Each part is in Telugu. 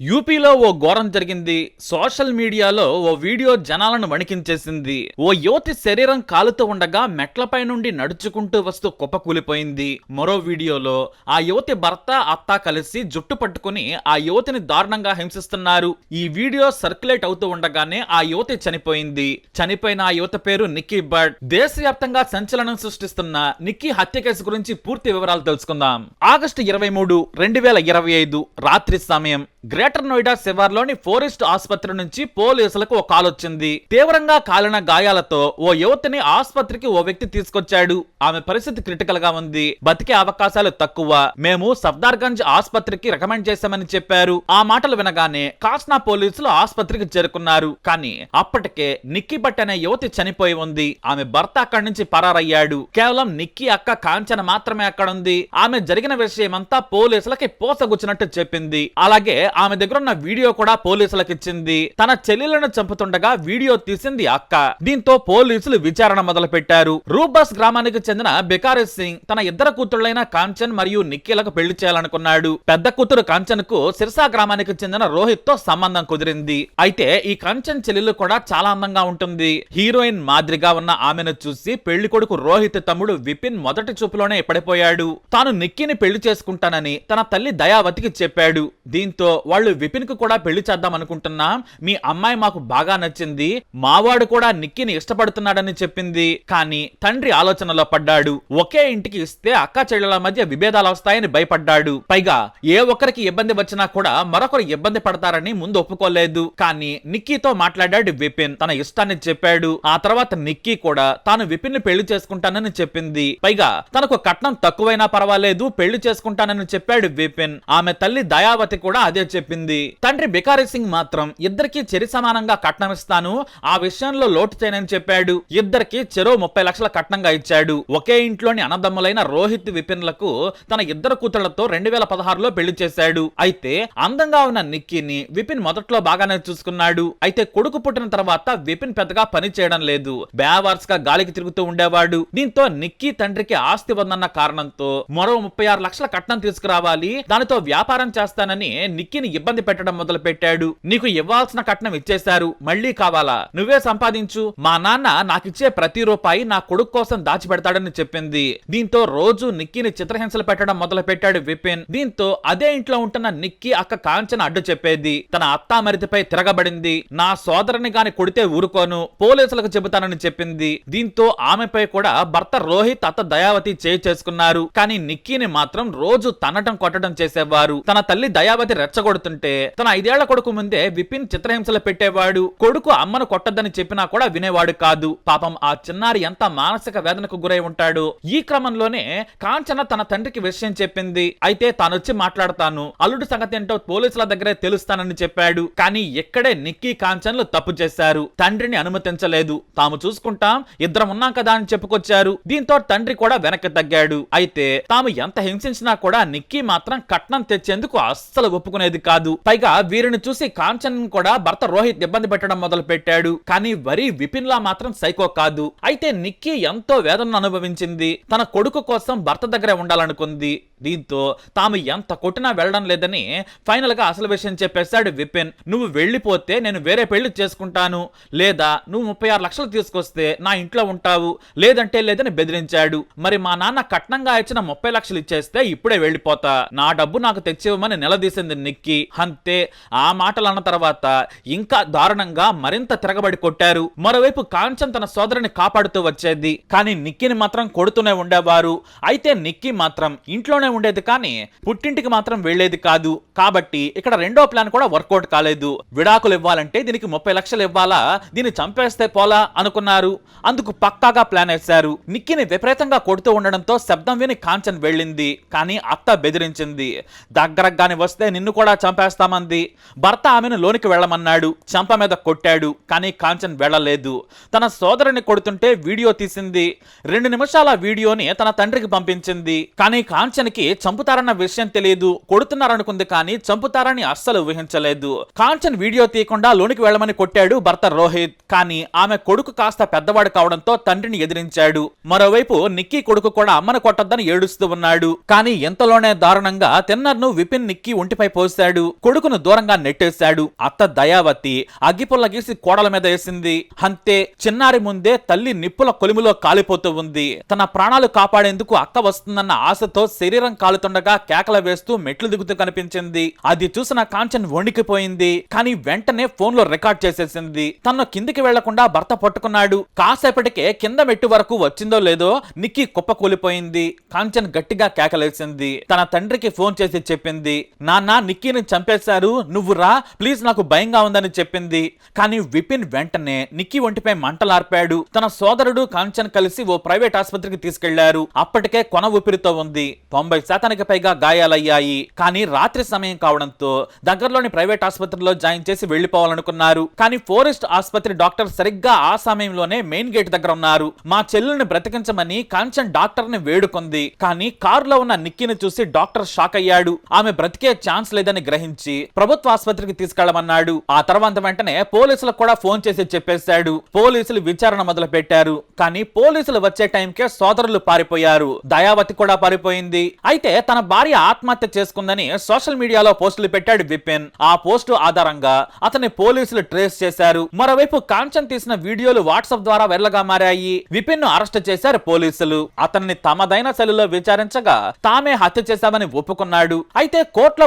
యూపీలో ఓ ఘోరం జరిగింది. సోషల్ మీడియాలో ఓ వీడియో జనాలను వణికించేసింది. ఓ యువతి శరీరం కాలుతూ ఉండగా మెట్లపై నుండి నడుచుకుంటూ వస్తూ కుప్పకూలిపోయింది. మరో వీడియోలో ఆ యువతి భర్త అత్త కలిసి జుట్టు పట్టుకుని ఆ యువతిని దారుణంగా హింసిస్తున్నారు. ఈ వీడియో సర్క్యులేట్ అవుతూ ఉండగానే ఆ యువతి చనిపోయింది. చనిపోయిన ఆ యువత పేరు నిక్కీ బట్ దేశవ్యాప్తంగా సంచలనం సృష్టిస్తున్న నిక్కీ హత్య కేసు గురించి పూర్తి వివరాలు తెలుసుకుందాం. ఆగస్టు ఇరవై మూడు రెండు వేల ఇరవై ఐదు రాత్రి సమయం. గ్రేటర్ నోయిడా శివార్లోని ఫోరెస్ట్ ఆసుపత్రి నుంచి పోలీసులకు ఓ కాల్ వచ్చింది. తీవ్రంగా కాలిన గాయాలతో ఓ యువతిని ఆసుపత్రికి ఓ వ్యక్తి తీసుకొచ్చాడు. ఆమె పరిస్థితి క్రిటికల్గా ఉంది. బతికే అవకాశాలు తక్కువ. మేము సఫ్దార్గంజ్ ఆసుపత్రికి రికమెండ్ చేశామని చెప్పారు. ఆ మాటలు వినగానే కాస్నా పోలీసులు ఆసుపత్రికి చేరుకున్నారు. కానీ అప్పటికే నిక్కీ భట్ అనే యువతి చనిపోయి ఉంది. ఆమె భర్త అక్కడి నుంచి పరారయ్యాడు. కేవలం నిక్కీ అక్క కాంచన మాత్రమే అక్కడ ఉంది ఆమె జరిగిన విషయమంతా పోలీసులకి పోసగుచ్చినట్టు చెప్పింది. అలాగే ఆమె దగ్గర ఉన్న వీడియో కూడా పోలీసులకు ఇచ్చింది. తన చెల్లెలను చంపుతుండగా వీడియో తీసింది అక్క. దీంతో పోలీసులు విచారణ మొదలు పెట్టారు రూబస్ గ్రామానికి చెందిన బికారి సింగ్ తన ఇద్దరు కూతుళ్ళైన కాంచన్ మరియు నిక్కీలకు పెళ్ళి చేయాలనుకున్నాడు. పెద్ద కూతురు కాంచన్కు సిర్సా గ్రామానికి చెందిన రోహిత్తో సంబంధం కుదిరింది. అయితే ఈ కాంచన్ చెల్లెలు కూడా చాలా అందంగా ఉంటుంది. హీరోయిన్ మాదిరిగా ఉన్న ఆమెను చూసి పెళ్ళి కొడుకు రోహిత్ తమ్ముడు విపిన్ మొదటి చూపులోనే పడిపోయాడు. తాను నిక్కీని పెళ్ళి చేసుకుంటానని తన తల్లి దయావతికి చెప్పాడు. దీంతో వాళ్ళు విపిన్కు కూడా పెళ్ళి చేద్దాం అనుకుంటున్నా మీ అమ్మాయి మాకు బాగా నచ్చింది మావాడు కూడా నిక్కిని ఇష్టపడుతున్నాడని చెప్పింది. కానీ తండ్రి ఆలోచనలో పడ్డాడు. ఒకే ఇంటికి ఇస్తే అక్క చెల్లెల మధ్య విభేదాలు వస్తాయని భయపడ్డాడు. పైగా ఏ ఒక్కరికి ఇబ్బంది వచ్చినా కూడా మరొకరు ఇబ్బంది పడతారని ముందు ఒప్పుకోలేదు. కానీ నిక్కీతో మాట్లాడాడు విపిన్. తన ఇష్టాన్ని చెప్పాడు. ఆ తర్వాత నిక్కీ కూడా తాను విపిన్ని పెళ్ళి చేసుకుంటానని చెప్పింది. పైగా తనకు కట్నం తక్కువైనా పర్వాలేదు పెళ్ళి చేసుకుంటానని చెప్పాడు విపిన్. ఆమె తల్లి దయావతి కూడా అదే చెప్పింది. తండ్రి బికారి సింగ్ మాత్రం ఇద్దరికి చెరి సమానంగా కట్నం ఇస్తాను ఆ విషయంలో లోటు చేయనని చెప్పాడు. ఇద్దరికి చెరో ముప్పై లక్షల కట్నంగా ఇచ్చాడు. ఒకే ఇంట్లోని అన్నదమ్ములైన రోహిత్ విపిన్లకు తన ఇద్దరు కూతుళ్ళతో రెండు వేల పదహారులో పెళ్ళి చేశాడు. అయితే అందంగా ఉన్న నిక్కీని విపిన్ మొదట్లో బాగానే చూసుకున్నాడు. అయితే కొడుకు పుట్టిన తర్వాత విపిన్ పెద్దగా పని చేయడం లేదు. బేవార్స్గా గాలికి తిరుగుతూ ఉండేవాడు. దీంతో నిక్కీ తండ్రికి ఆస్తి ఉందన్న కారణంతో మరో ముప్పై ఆరు లక్షల కట్నం తీసుకురావాలి. దానితో వ్యాపారం చేస్తానని విక్కీని ఇబ్బంది పెట్టడం మొదలు పెట్టాడు నీకు ఇవ్వాల్సిన కట్నం ఇచ్చేశారు. మళ్ళీ కావాలా? నువ్వే సంపాదించు. మా నాన్న నాకిచ్చే ప్రతి రూపాయి నా కొడుకు కోసం దాచిపెడతాడని చెప్పింది. దీంతో రోజు నిక్కీని చిత్రహింసలు పెట్టడం మొదలు పెట్టాడు విపిన్. దీంతో అదే ఇంట్లో ఉంటున్న నిక్కీ అక్క కాంచన అడ్డు చెప్పేది. తన అత్తామరిదిపై తిరగబడింది. నా సోదరుని గాని కొడితే ఊరుకోను. పోలీసులకు చెబుతానని చెప్పింది. దీంతో ఆమెపై కూడా భర్త రోహిత్ అత్త దయావతి చేయి చేసుకున్నారు. కానీ నిక్కీని మాత్రం రోజు తనటం కొట్టడం చేసేవారు. తన తల్లి దయావతి కొడుతుంటే తన ఐదేళ్ళ కొడుకు ముందే విపిన్ చిత్రహింసలు పెట్టేవాడు కొడుకు అమ్మను కొట్టద్దని చెప్పినా కూడా వినేవాడు కాదు. పాపం ఆ చిన్నారి ఎంత మానసిక వేదనకు గురై ఉంటాడు. ఈ క్రమంలోనే కాంచన తన తండ్రికి విషయం చెప్పింది. అయితే తానొచ్చి మాట్లాడతాను. అల్లుడు సంగతి ఏంటో పోలీసుల దగ్గరే తెలుస్తానని చెప్పాడు. కానీ ఎక్కడే నిక్కీ కాంచన్లు తప్పు చేశారు. తండ్రిని అనుమతించలేదు. తాము చూసుకుంటాం. ఇద్దరం ఉన్నాం కదా అని చెప్పుకొచ్చారు. దీంతో తండ్రి కూడా వెనక్కి తగ్గాడు. అయితే తాము ఎంత హింసించినా కూడా నిక్కీ మాత్రం కట్నం తెచ్చేందుకు అస్సలు ఒప్పుకునేది కాదు. పైగా వీరిని చూసి కాంచన్ కూడా భర్త రోహిత్ ఇబ్బంది పెట్టడం మొదలు పెట్టాడు కానీ వరి విపిన్ లా మాత్రం సైకో కాదు. అయితే నిక్కీ ఎంతో వేదనను అనుభవించింది. తన కొడుకు కోసం భర్త దగ్గరే ఉండాలనుకుంది. దీంతో తాము ఎంత కొట్టినా వెళ్ళడం లేదని ఫైనల్గా అసలు విషయం చెప్పేశాడు విపిన్. నువ్వు వెళ్ళిపోతే నేను వేరే పెళ్ళి చేసుకుంటాను. లేదా నువ్వు ముప్పై ఆరు లక్షలు తీసుకొస్తే నా ఇంట్లో ఉంటావు. లేదంటే లేదని బెదిరించాడు. మరి మా నాన్న కట్నంగా ఇచ్చిన ముప్పై లక్షలు ఇచ్చేస్తే ఇప్పుడే వెళ్ళిపోతా. నా డబ్బు నాకు తెచ్చివ్వమని నిలదీసింది నిక్కి. అంతే. ఆ మాటలు అన్న తర్వాత ఇంకా దారుణంగా మరింత తిరగబడి కొట్టారు. మరోవైపు కాంచన్ తన సోదరుని కాపాడుతూ వచ్చేది. కానీ నిక్కిని మాత్రం కొడుతూనే ఉండేవారు. అయితే నిక్కి మాత్రం ఇంట్లోనే ఉండేది కానీ పుట్టింటికి మాత్రం వెళ్ళేది కాదు. కాబట్టి ఇక్కడ రెండో ప్లాన్ కూడా వర్కౌట్ కాలేదు. విడాకులు ఇవ్వాలంటే దీనికి ముప్పై లక్షలు ఇవ్వాలా? దీన్ని చంపేస్తే పోలా? అనుకున్నారు. అందుకు పక్కాగా ప్లాన్ వేశారు. నిక్కిని విపరీతంగా కొడుతూ ఉండడంతో శబ్దం విని కాంచన్ వెళ్ళింది. కానీ అత్త బెదిరించింది. దగ్గరగానే వస్తే నిన్ను కూడా చంపేస్తామంది. భర్త ఆమెను లోనికి వెళ్ళమన్నాడు. చంప మీద కొట్టాడు కానీ కాంచన్ వెళ్ళలేదు. తన సోదరుని కొడుతుంటే వీడియో తీసింది. రెండు నిమిషాల వీడియోని తన తండ్రికి పంపించింది. కానీ కాంచన్కి చంపుతారన్న విషయం తెలియదు కొడుతున్నారనుకుంది కానీ చంపుతారని అస్సలు ఊహించలేదు. కాంచన్ వీడియో తీయకుండా లోనికి వెళ్ళమని కొట్టాడు భర్త రోహిత్. కానీ ఆమె కొడుకు కాస్త పెద్దవాడు కావడంతో తండ్రిని ఎదిరించాడు. మరోవైపు నిక్కీ కొడుకు కూడా అమ్మను కొట్టొద్దని ఏడుస్తూ ఉన్నాడు. కానీ ఎంతలోనే దారుణంగా తిన్నర్ను విపిన్ నిక్కీ ఒంటిపై పోశాడు. కొడుకును దూరంగా నెట్టేశాడు. అత్త దయావతి అగ్గిపుల్ల గీసి కోడల మీద వేసింది. అంతే చిన్నారి ముందే తల్లి నిప్పుల కొలిమిలో కాలిపోతూ ఉంది. తన ప్రాణాలు కాపాడేందుకు అక్క వస్తుందన్న ఆశతో శరీరం కాలుతుండగా కేకల వేస్తూ మెట్లు దిగుతూ కనిపించింది. అది చూసిన కాంచన్ వణికిపోయింది. కానీ వెంటనే ఫోన్లో రికార్డ్ చేసేసింది. తను కిందికి వెళ్ళకుండా భర్త పట్టుకున్నాడు. కాసేపటికే కింద మెట్టు వరకు వచ్చిందో లేదో నిక్కి కుప్ప కూలిపోయింది. కాంచన్ గట్టిగా కేకలేసింది. తన తండ్రికి ఫోన్ చేసి చెప్పింది నాన్న నిక్కీని చంపేశారు. నువ్వు రా. ప్లీజ్ నాకు భయంగా ఉందని చెప్పింది. కానీ విపిన్ వెంటనే నిక్కి ఒంటిపై మంటలార్పాడు. తన సోదరుడు కాంచన్ కలిసి ఓ ప్రైవేట్ ఆసుపత్రికి తీసుకెళ్ళారు. అప్పటికే కొన ఊపిరితో ఉంది. తొంభై శాతానికి పైగా గాయాలయ్యాయి. కానీ రాత్రి సమయం కావడంతో దగ్గరలోని ప్రైవేట్ ఆసుపత్రిలో జాయిన్ చేసి వెళ్ళిపోవాలనుకున్నారు కానీ ఫోరెస్ట్ ఆసుపత్రి డాక్టర్ సరిగ్గా ఆ సమయంలోనే మెయిన్ గేట్ దగ్గర ఉన్నారు. మా చెల్లెల్ని బ్రతికించమని కాంచన్ డాక్టర్ని వేడుకుంది. కానీ కారులో ఉన్న నిక్కీని చూసి డాక్టర్ షాక్ అయ్యాడు. ఆమె బ్రతికే ఛాన్స్ లేదని గ్రహించి ప్రభుత్వ ఆసుపత్రికి తీసుకెళ్ళమన్నాడు. ఆ తర్వాత వెంటనే పోలీసులకు కూడా ఫోన్ చేసి చెప్పేశాడు. పోలీసులు విచారణ మొదలు పెట్టారు కానీ పోలీసులు వచ్చే టైంకే సోదరులు పారిపోయారు. దయావతి కూడా పారిపోయింది. అయితే తన భార్య ఆత్మహత్య చేసుకుందని సోషల్ మీడియాలో పోస్టులు పెట్టాడు విపిన్. ఆ పోస్టు ఆధారంగా అతన్ని పోలీసులు ట్రేస్ చేశారు. మరోవైపు కాంచన్ తీసిన వీడియోలు వాట్సాప్ ద్వారా వెర్లగా మారాయి. విపిన్ను అరెస్ట్ చేశారు పోలీసులు. అతన్ని తమదైన శైలిలో విచారించగా తామే హత్య చేశామని ఒప్పుకున్నాడు. అయితే కోర్టులో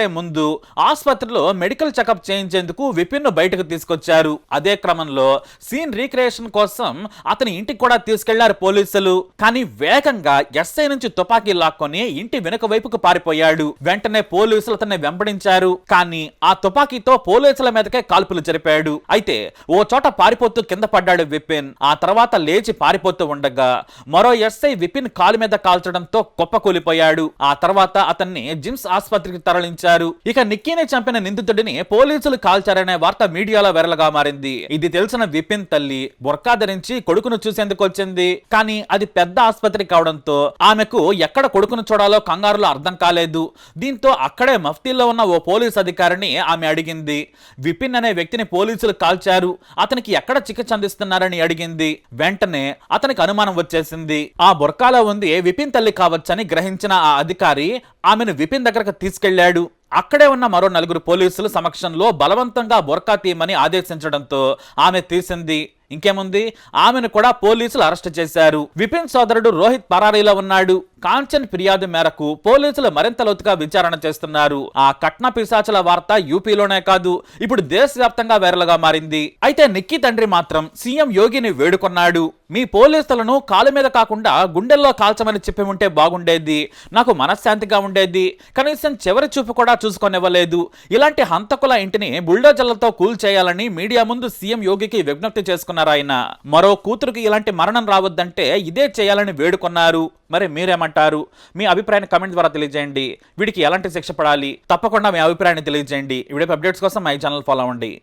ప్రవేశపెట్టే ముందు ఆసుపత్రిలో మెడికల్ చెకప్ చేయించేందుకు విపిన్ను బయటకు తీసుకొచ్చారు. అదే క్రమంలో సీన్ రీక్రియేషన్ కోసం అతని ఇంటికి కూడా తీసుకెళ్ళారు పోలీసులు. కానీ వేగంగా ఎస్ఐ నుంచి తుపాకీ లాక్కొని ఇంటి వెనుక వైపుకు పారిపోయాడు. వెంటనే పోలీసులు అతన్ని వెంబడించారు. కానీ ఆ తుపాకీతో పోలీసుల మీదకే కాల్పులు జరిపాడు. అయితే ఓ చోట పారిపోతూ కింద పడ్డాడు విపిన్. ఆ తర్వాత లేచి పారిపోతూ ఉండగా మరో ఎస్ఐ విపిన్ కాలు మీద కాల్చడంతో కుప్పకూలిపోయాడు. ఆ తర్వాత అతన్ని జిమ్స్ ఆసుపత్రికి తరలించారు. ఇక నిక్కీని చంపిన నిందితుడిని పోలీసులు కాల్చారనే వార్త మీడియాలో వెరలగా మారింది. ఇది తెలిసిన విపిన్ తల్లి బుర్కా ధరించి కొడుకును చూసేందుకు వచ్చింది. కానీ అది పెద్ద ఆసుపత్రి కావడంతో ఆమెకు ఎక్కడ కొడుకును చూడాలో కంగారులో అర్థం కాలేదు. దీంతో అక్కడే మఫ్తీలో ఉన్న ఓ పోలీస్ అధికారిని ఆమె అడిగింది. విపిన్ అనే వ్యక్తిని పోలీసులు కాల్చారు. అతనికి ఎక్కడ చికిత్స అందిస్తున్నారని అడిగింది. వెంటనే అతనికి అనుమానం వచ్చేసింది. ఆ బుర్కాలో ఉంది విపిన్ తల్లి కావచ్చని గ్రహించిన ఆ అధికారి ఆమెను విపిన్ దగ్గరకు తీసుకెళ్ళాడు. అక్కడే ఉన్న మరో నలుగురు పోలీసులు సమక్షంలో బలవంతంగా బొర్కా తీయమని ఆదేశించడంతో ఆమె తీసింది ఇంకేముంది? ఆమెను కూడా పోలీసులు అరెస్ట్ చేశారు. విపిన్ సోదరుడు రోహిత్ పరారీలో ఉన్నాడు. కాంచన్ ఫిర్యాదు మేరకు పోలీసులు మరింత లోతుగా విచారణ చేస్తున్నారు. ఆ కట్న పిశాచుల వార్త యూపీలోనే కాదు ఇప్పుడు దేశవ్యాప్తంగా వైరల్గా మారింది. అయితే నిక్కీ తండ్రి మాత్రం సీఎం యోగిని వేడుకొన్నాడు. మీ పోలీసులను కాలు మీద కాకుండా గుండెల్లో కాల్చమని చెప్పి ఉంటే బాగుండేది. నాకు మనశ్శాంతిగా ఉండేది. కనీసం చివరి చూపు కూడా చూసుకొనివ్వలేదు. ఇలాంటి హంతకుల ఇంటిని బుల్డోజర్లతో కూల్ చేయాలని మీడియా ముందు సీఎం యోగికి విజ్ఞప్తి చేసుకున్నారు. ఆయన. మరో కూతురుకి ఇలాంటి మరణం రావద్దంటే ఇదే చేయాలని వేడుకొన్నారు. మరి మీరేమంటారు? మీ అభిప్రాయాన్ని కమెంట్ ద్వారా తెలియజేయండి. వీడికి ఎలాంటి శిక్ష పడాలి? తప్పకుండా మీ అభిప్రాయాన్ని తెలియజేయండి. వీడియో అప్డేట్స్ కోసం మై ఛానల్ ఫాలో అవ్వండి.